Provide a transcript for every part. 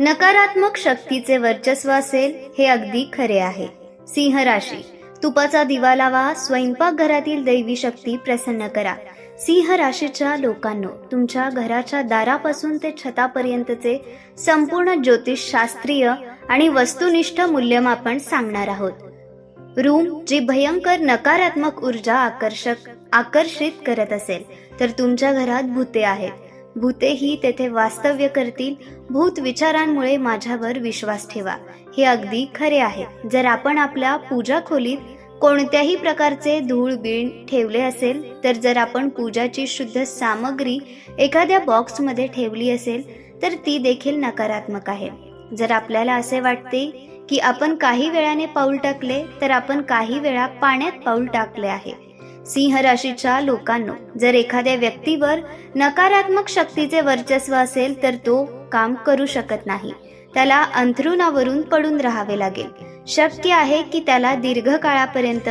नकारात्मक शक्तीचे वर्चस्व असेल हे अगदी खरे आहे. सिंह राशी. तुपाचा दिवा लावा स्वयंपाकघरातील दैवी शक्ती प्रसन्न करा. सिंह राशीच्या लोकांनो तुमच्या घराच्या दारापासून ते छतापर्यंतचे संपूर्ण ज्योतिष शास्त्रीय आणि वस्तुनिष्ठ मूल्यमापन सांगणार आहोत. रूम जी भयंकर नकारात्मक ऊर्जा आकर्षक आकर्षित करत असेल तर तुमच्या घरात भूते आहेत. भूतेही तेथे वास्तव्य करतील. भूत विचारांमुळे माझ्यावर विश्वास ठेवा. हे अगदी खरे आहे. जर आपण आपल्या पूजा खोलीत कोणत्याही प्रकारचे धूळ बीण ठेवले असेल तर जर आपण पूजाची शुद्ध सामग्री एखाद्या बॉक्समध्ये ठेवली असेल तर ती देखील नकारात्मक आहे. जर आपल्याला असे वाटते की आपण काही वेळाने पाऊल टाकले तर आपण काही वेळा पाण्यात पाऊल टाकले आहे. सिंह राशीच्या लोकांनो जर एखाद्या व्यक्तीवर नकारात्मक शक्तीचे वर्चस्व असेल तर तो काम करू शकत नाही. त्याला अंथरुणावरून पडून राहावे लागेल. शक्य आहे की त्याला दीर्घकाळापर्यंत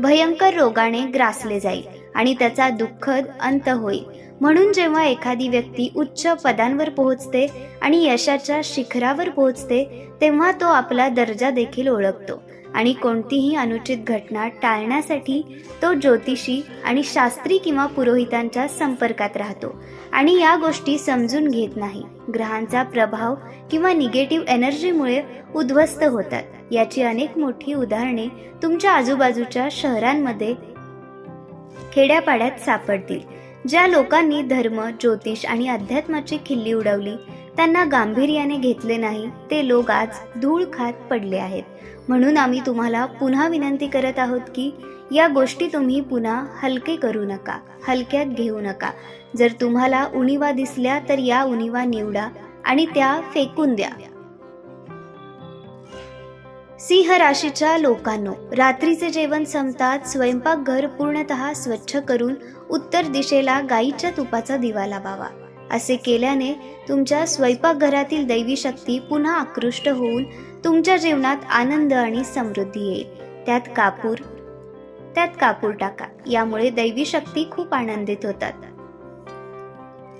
भयंकर रोगाने ग्रासले जाईल आणि त्याचा दुःखद अंत होईल. म्हणून जेव्हा एखादी व्यक्ती उच्च पदांवर पोहोचते आणि यशाच्या शिखरावर पोहोचते तेव्हा तो आपला दर्जा देखील ओळखतो. आणि कोणतीही अनुचित घटना टाळण्यासाठी तो ज्योतिषी आणि शास्त्री किंवा पुरोहितांच्या संपर्कात राहतो. आणि या गोष्टी समजून घेत नाही. ग्रहांचा प्रभाव किंवा निगेटिव्ह एनर्जीमुळे उद्ध्वस्त होतात. याची अनेक मोठी उदाहरणे तुमच्या आजूबाजूच्या शहरांमध्ये खेड्यापाड्यात सापडतील. ज्या लोकांनी धर्म ज्योतिष आणि अध्यात्माची खिल्ली उडवली त्यांना गांभीर्याने घेतले नाही ते लोक आज धूळ खात पडले आहेत. म्हणून आम्ही तुम्हाला पुन्हा विनंती करत आहोत की या गोष्टी तुम्ही पुन्हा हलके करू नका हलक्यात घेऊ नका. जर तुम्हाला उणीवा दिसल्या तर या उणीवा निवडा आणि त्या फेकून द्या. सिंह राशीच्या लोकांनो रात्रीचे जेवण संपतात स्वयंपाकघर पूर्णतः स्वच्छ करून उत्तर दिशेला गाईच्या तुपाचा दिवा लावावा असे केल्याने तुमच्या स्वयंपाकघरातील दैवी शक्ती पुन्हा आकृष्ट होऊन तुमच्या जीवनात आनंद आणि समृद्धी येईल. त्यात कापूर त्यात कापूर टाका. यामुळे दैवी शक्ती खूप आनंदित होतात.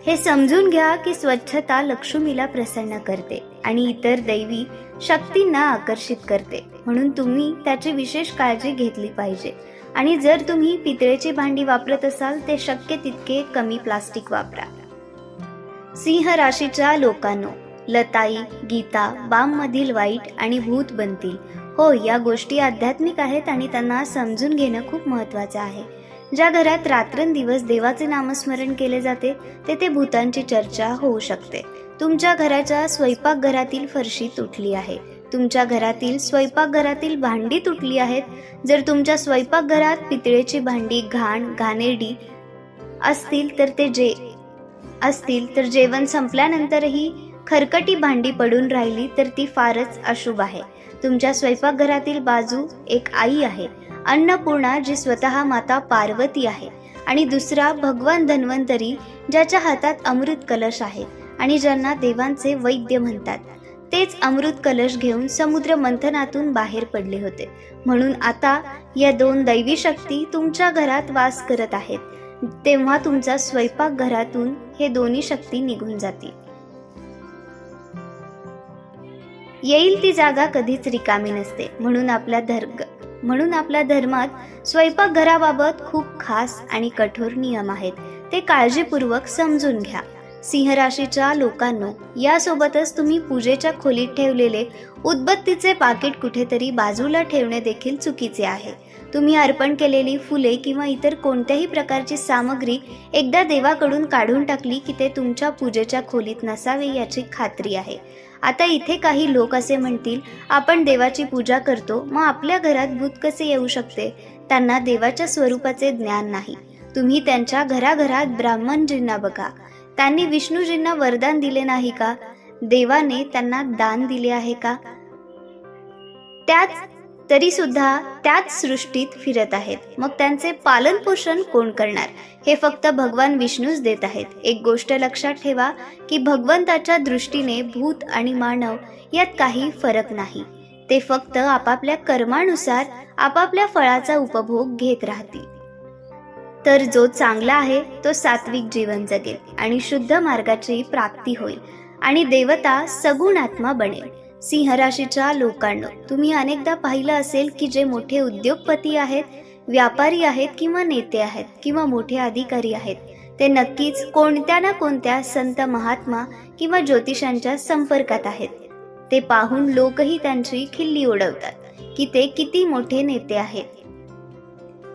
हे समजून घ्या की स्वच्छता लक्ष्मीला प्रसन्न करते आणि इतर दैवी शक्तींना आकर्षित करते. म्हणून तुम्ही त्याची विशेष काळजी घेतली पाहिजे. आणि जर तुम्ही पितळेची भांडी वापरत असाल ते शक्य तितके कमी प्लास्टिक वापरा. सिंह राशीच्या लोकांनो लताई गीता बाम मधील वाईट आणि भूत बनतील. हो या गोष्टी आध्यात्मिक आहेत आणि त्यांना समजून घेणं खूप महत्वाचं आहे. ज्या घरात रात्रंदिवस देवाचे नामस्मरण केले जाते तेथे भूतांची चर्चा होऊ शकते. तुमच्या घराच्या स्वयंपाकघरातील फरशी तुटली आहे. तुमच्या घरातील स्वयंपाकघरातील भांडी तुटली आहेत. जर तुमच्या स्वयंपाकघरात पितळेची भांडी घाण घाणेरडी असतील तर ते जे असतील तर जेवण संपल्यानंतरही खरकटी भांडी पडून राहिली तर ती फारच अशुभ आहे. तुमच्या स्वयंपाकघरातील बाजू एक आई आहे. अन्नपूर्णा जी स्वतः माता पार्वती आहे आणि दुसरा भगवान धन्वंतरी ज्याच्या हातात अमृत कलश आहे आणि ज्यांना देवांचे वैद्य म्हणतात. तेच अमृत कलश घेऊन समुद्र मंथनातून बाहेर पडले होते. म्हणून आता या दोन दैवी शक्ती तुमच्या घरात वास करत आहेत. तेव्हा तुमचा स्वयंपाक घरातून हे दोन्ही शक्ती निघून जातील. येईल ती जागा कधीच रिकामी नसते. म्हणून आपल्या धर्ग म्हणून आपल्या धर्मात स्वयंपाकघराबाबत खूप खास आणि कठोर नियम आहेत. ते काळजीपूर्वक समजून घ्या. सिंह राशीच्या लोकांनो यासोबतच तुम्ही पूजेच्या खोलीत ठेवलेले उदबत्तीचे पाकिट कुठेतरी बाजूला ठेवणे देखील चुकीचे आहे. तुम्ही अर्पण केलेली फुले किंवा इतर कोणत्याही प्रकारची सामग्री एकदा देवाकडून काढून टाकली की ते तुमच्या पूजेच्या खोलीत नसावे याची खात्री आहे. आता इथे काही लोक असे म्हणतील आपण देवाची पूजा करतो मग आपल्या घरात भूत कसे येऊ शकते? त्यांना देवाच्या स्वरूपाचे ज्ञान नाही. तुम्ही त्यांच्या घराघरात ब्राह्मणजींना बघा. त्यांनी विष्णूजींना वरदान दिले नाही का? देवाने त्यांना दान दिले आहे का? त्याच तरी सुद्धा त्याच सृष्टीत फिरत आहेत. मग त्यांचे पालन पोषण कोण करणार? हे फक्त भगवान विष्णूच देत आहेत. एक गोष्ट लक्षात ठेवा की भगवंताच्या दृष्टीने भूत आणि मानव यात काही फरक नाही. ते फक्त आपापल्या कर्मानुसार आपापल्या फळाचा उपभोग घेत राहतील. तर जो चांगला आहे तो सात्विक जीवन जगेल आणि शुद्ध मार्गाची प्राप्ती होईल आणि देवता सगुण आत्मा बनेल. सिंह राशीच्या लोकांनो तुम्ही अनेकदा पाहिलं असेल की जे मोठे उद्योगपती आहेत व्यापारी आहेत किंवा नेते आहेत किंवा मोठे अधिकारी आहेत ते नक्कीच कोणत्या ना कोणत्या संत महात्मा किंवा ज्योतिषांच्या संपर्कात आहेत. ते पाहून लोकही त्यांची खिल्ली उडवतात की ते किती मोठे नेते आहेत.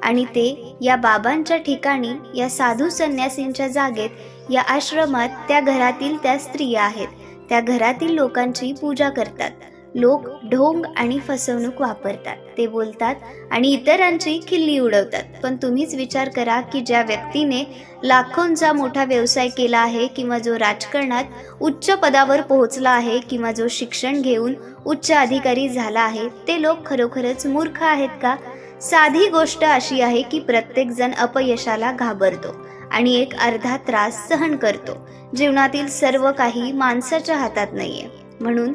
आणि ते या बाबांच्या ठिकाणी या साधू संन्यासींच्या जागेत या आश्रमात त्या घरातील त्या स्त्रिया आहेत. त्या घरातील लोकांची पूजा करतात. लोक ढोंग आणि फसवणूक वापरतात. ते बोलतात आणि इतरांची खिल्ली उडवतात. पण तुम्हीच विचार करा की ज्या व्यक्तीने लाखोंचा मोठा व्यवसाय केला आहे किंवा जो राजकारणात उच्च पदावर पोहोचला आहे किंवा जो शिक्षण घेऊन उच्च अधिकारी झाला आहे ते लोक खरोखरच मूर्ख आहेत का? साधी गोष्ट अशी आहे की प्रत्येकजण अपयशाला घाबरतो. आणि एक अर्धा त्रास सहन करतो. जीवनातील सर्व काही माणसाच्या हातात नाहीये. म्हणून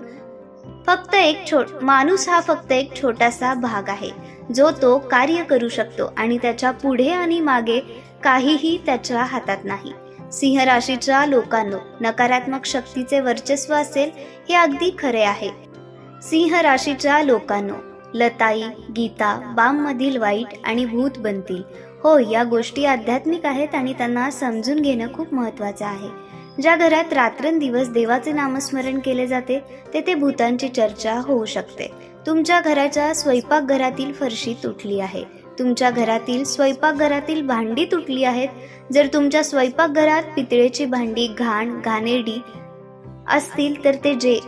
फक्त एक छोट माणूस हा फक्त एक छोटासा भाग आहे. जो तो कार्य करू शकतो आणि त्याच्या पुढे आणि मागे काहीही त्याच्या हातात नाही. सिंह राशीच्या लोकांनो नकारात्मक शक्तीचे वर्चस्व असेल हे अगदी खरे आहे. सिंह राशीच्या लोकांनो लताई गीता बाममधील वाईट आणि भूत बनतील. हो या गोष्टी आध्यात्मिक आहेत आणि त्यांना समजून घेणं खूप महत्त्वाचं आहे. ज्या घरात रात्रंदिवस देवाचे नामस्मरण केले जाते तेथे भूतांची चर्चा होऊ शकते. तुमच्या घराच्या स्वयंपाकघरातील फरशी तुटली आहे. तुमच्या घरातील स्वयंपाकघरातील भांडी तुटली आहेत. जर तुमच्या स्वयंपाकघरात पितळेची भांडी घाण घाणेरडी असतील तर ते जे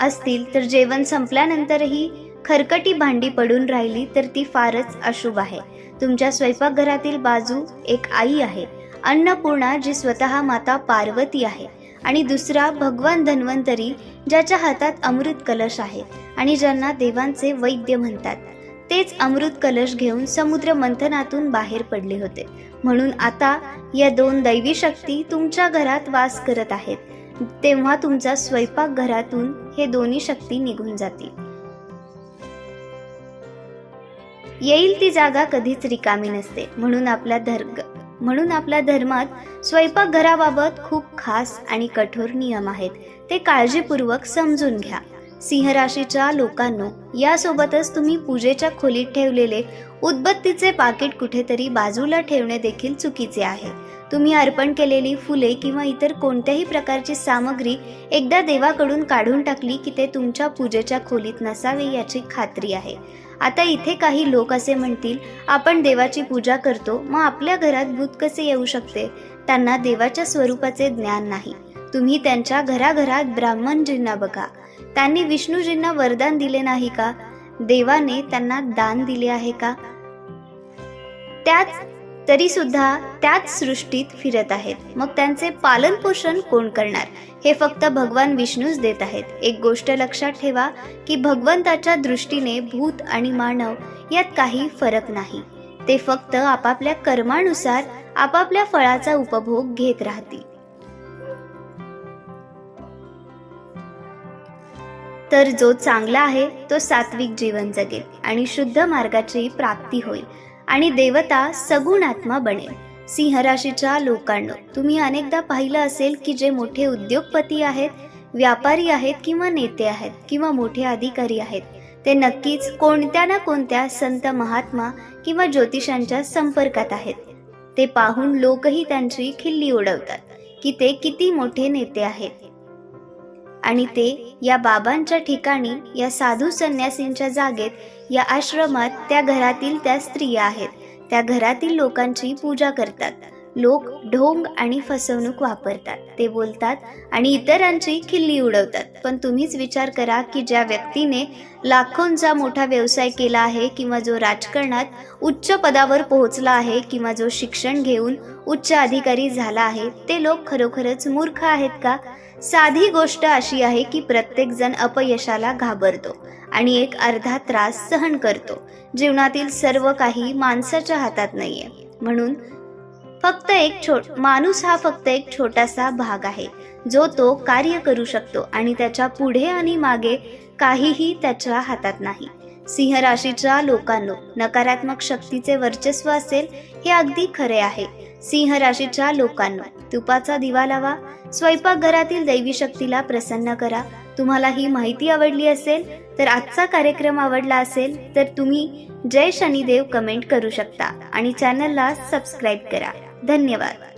असतील तर जेवण संपल्यानंतरही खरकटी भांडी पडून राहिली तर ती फारच अशुभ आहे. तुमच्या स्वयंपाकघरातील बाजू एक आई आहे. अन्नपूर्णा जी स्वतः माता पार्वती आहे. आणि दुसरा भगवान धन्वंतरी ज्याच्या हातात अमृत कलश आहे आणि ज्यांना देवांचे वैद्य म्हणतात. तेच अमृत कलश घेऊन समुद्र मंथनातून बाहेर पडले होते. म्हणून आता या दोन दैवी शक्ती तुमच्या घरात वास करत आहेत. तेव्हा तुमचा स्वयंपाक घरातून हे दोन्ही शक्ती निघून जातील. येईल ती जागा कधीच रिकामी नसते. म्हणून आपल्या धर्ग म्हणून आपल्या धर्मात स्वयंपाकघराबाबत खूप खास आणि कठोर नियम आहेत. ते काळजीपूर्वक समजून घ्या. सिंह राशीच्या लोकांनो यासोबतच तुम्ही पूजेच्या खोलीत ठेवलेले उदबत्तीचे पाकिट कुठेतरी बाजूला ठेवणे देखील चुकीचे आहे. तुम्ही अर्पण केलेली फुले किंवा इतर कोणत्याही प्रकारची सामग्री एकदा देवाकडून काढून टाकली की ते तुमच्या पूजेच्या खोलीत नसावे याची खात्री आहे. आता इथे काही लोक असे म्हणतील आपण देवाची पूजा करतो मग आपल्या घरात भूत कसे येऊ शकते? त्यांना देवाच्या स्वरूपाचे ज्ञान नाही. तुम्ही त्यांच्या घराघरात ब्राह्मणजींना बघा. त्यांनी विष्णूजींना वरदान दिले नाही का? देवाने त्यांना दान दिले आहे का? त्याच तरी सुद्धा त्याच सृष्टीत फिरत आहेत. मग त्यांचे पालन पोषण कोण करणार? हे फक्त भगवान विष्णूच देत आहेत. एक गोष्ट लक्षात ठेवा की भगवंताच्या दृष्टीने भूत आणि मानव यात काही फरक नाही. ते फक्त आपापल्या कर्मानुसार आपापल्या फळाचा उपभोग घेत राहतील. तर जो चांगला आहे तो सात्विक जीवन जगेल आणि शुद्ध मार्गाची प्राप्ती होईल. आणि देवता सगुण आत्मा बनेल सिंह राशीच्या लोकांनो तुम्ही अनेकदा पाहिलं असेल की जे मोठे उद्योगपती आहेत व्यापारी आहेत किंवा नेते आहेत किंवा मोठे अधिकारी आहेत ते नक्कीच कोणत्या ना कोणत्या संत महात्मा किंवा ज्योतिषांच्या संपर्कात आहेत. ते पाहून लोकही त्यांची खिल्ली उडवतात की ते किती मोठे नेते आहेत. आणि ते या बाबांच्या ठिकाणी या साधू संन्यासींच्या जागेत या आश्रमात त्या घरातील त्या स्त्रिया आहेत. त्या घरातील लोकांची पूजा करतात. लोक ढोंग आणि फसवणूक वापरतात. ते बोलतात आणि इतरांची खिल्ली उडवतात. पण तुम्हीच विचार करा की ज्या व्यक्तीने लाखोंचा मोठा व्यवसाय केला आहे किंवा जो राजकारणात उच्च पदावर पोहोचला आहे किंवा जो शिक्षण घेऊन उच्च अधिकारी झाला आहे ते लोक खरोखरच मूर्ख आहेत का? साधी गोष्ट अशी आहे की प्रत्येकजण अपयशाला घाबरतो आणि एक अर्धा त्रास सहन करतो. जीवनातील सर्व काही माणसाच्या हातात नाहीये. म्हणून फक्त एक छोट माणूस हा फक्त एक छोटासा भाग आहे. जो तो कार्य करू शकतो आणि त्याच्या पुढे आणि मागे काहीही त्याच्या हातात नाही. सिंह राशीच्या लोकांनो नकारात्मक शक्तीचे वर्चस्व असेल हे अगदी खरे आहे. सिंह राशीच्या लोकांनो तुपाचा दिवा लावा. स्वयंपाकघरातील दैवी शक्तीला प्रसन्न करा. तुम्हाला ही माहिती आवडली असेल तर आजचा कार्यक्रम आवडला असेल तर तुम्ही जय शनिदेव कमेंट करू शकता आणि चॅनलला सबस्क्राईब करा. धन्यवाद.